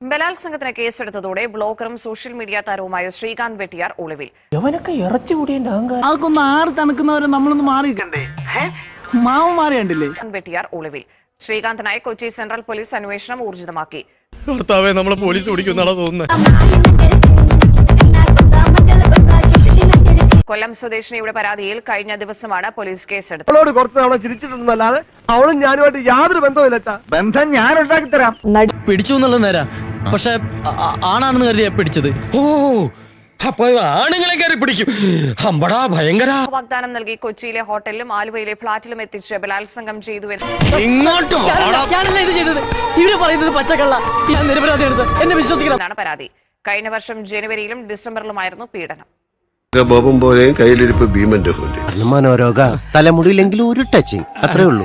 ബലാത്സംഗത്തിന് കേസെടുത്തതോടെ ബ്ലോഗറും social media താരവുമായ ശ്രീകാന്ത് വെട്ടിയാർ ഒളിവിൽ. അവനൊക്കെ ഇറച്ചി കൂടിയതിന്റെ അഹങ്കാരം. അതൊക്കെ ആറ് തണുക്കുന്നവരെ നമ്മളൊന്ന് വെട്ടിയാർ ഒളിവിൽ. ശ്രീകാന്തിനായി കൊച്ചി സെൻട്രൽ പോലീസ് അന്വേഷണം ഊർജിതമാക്കി. ഭർത്താവെ നമ്മളെ പോലീസ് ഓടിക്കുന്നാണോ തോന്നുന്നത് കൊല്ലം സ്വദേശിനിയുടെ പരാതിയിൽ കഴിഞ്ഞ ദിവസമാണ് പോലീസ് കേസെടുത്തത്. അവളോട് കുറച്ച് തവണ ചിരിച്ചിട്ടുണ്ടെന്നല്ലാതെ അവളും ഞാനുമായിട്ട് യാതൊരു ബന്ധവുമില്ല ബന്ധം ഞാൻ ഉണ്ടാക്കി തരാം പിടിച്ചു നേരാ. പക്ഷെ ആണാണെന്ന് കരുതിയാ പിടിച്ചത്. ഓ അപ്പൊ ആണുങ്ങളെ കയറി പിടിക്കും. അമ്പടാ ഭയങ്കര. വാഗ്ദാനം നൽകി കൊച്ചിയിലെ ഹോട്ടലിലും ആലുവയിലെ ഫ്ളാറ്റിലും എത്തിച്ച് ബലാത്സംഗം ചെയ്തു ഇങ്ങോട്ടും ഞാനല്ല ഇത് ചെയ്തത്. ഇവർ പറയുന്നത് പച്ചക്കള്ള. ഞാൻ നിരപരാധിയാണ് സർ. എന്നെ വിശ്വസിക്കണം. എന്നാണ് പരാതി. കഴിഞ്ഞ വർഷം ജനുവരിയിലും ഡിസംബറിലുമായിരുന്നു പീഡനം. ബോബം പോലെ കയ്യിലിരിപ്പ് ഭീമന്റെ മനോരോഗ തലമുടിയിലെങ്കിലും ഒരു ടച്ചിങ് അത്രേ ഉള്ളൂ.